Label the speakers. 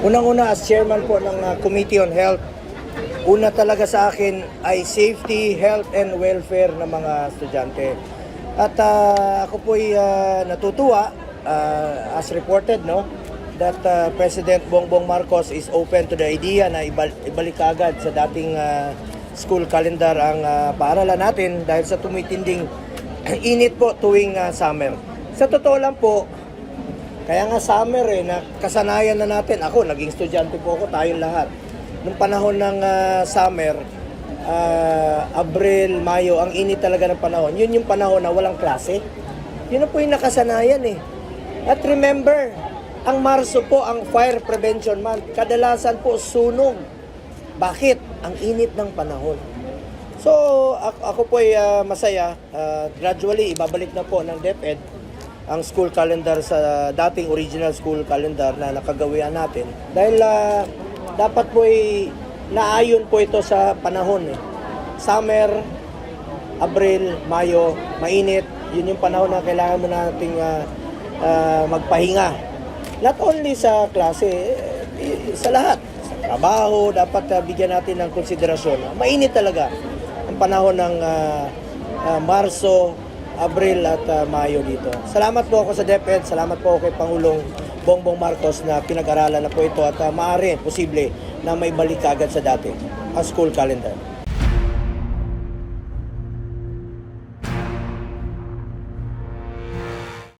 Speaker 1: Unang-una as chairman po ng uh, Committee on Health, una talaga sa akin ay safety, health and welfare ng mga estudyante. At ah, ako po ay ah, natutuwa ah, as reported no that ah, President Bongbong Marcos is open to the idea na ibal- ibalik agad sa dating ah, school calendar ang ah, paaralan natin dahil sa tumitinding init po tuwing ah, summer. Sa totoo lang po, kaya nga summer eh, na kasanayan na natin. Ako, naging estudyante po ako, tayong lahat. Nung panahon ng ah, summer, ah, Abril, Mayo, ang init talaga ng panahon. Yun yung panahon na walang klase. Yun po yung nakasanayan eh. At remember, ang Marso po ang Fire Prevention Month. Kadalasan po sunog. Bakit? Ang init ng panahon. So, ako, ako po ay ah, masaya. Ah, gradually, ibabalik na po ng DepEd ang school calendar sa dating original school calendar na nakagawian natin. Dahil ah, dapat po ay naayon po ito sa panahon. Eh. Summer, Abril, Mayo, mainit. Yun yung panahon na kailangan mo nating ah, ah, magpahinga. Not only sa klase, eh, eh, sa lahat. Sa trabaho, dapat ah, bigyan natin ng konsiderasyon. Mainit talaga ang panahon ng ah, ah, Marso, Abril at ah, Mayo dito. Salamat po ako sa DepEd, salamat po ako kay Pangulong Bongbong Marcos na pinag-aralan na po ito at uh, maaari, posible na may balik agad sa dati ang school calendar.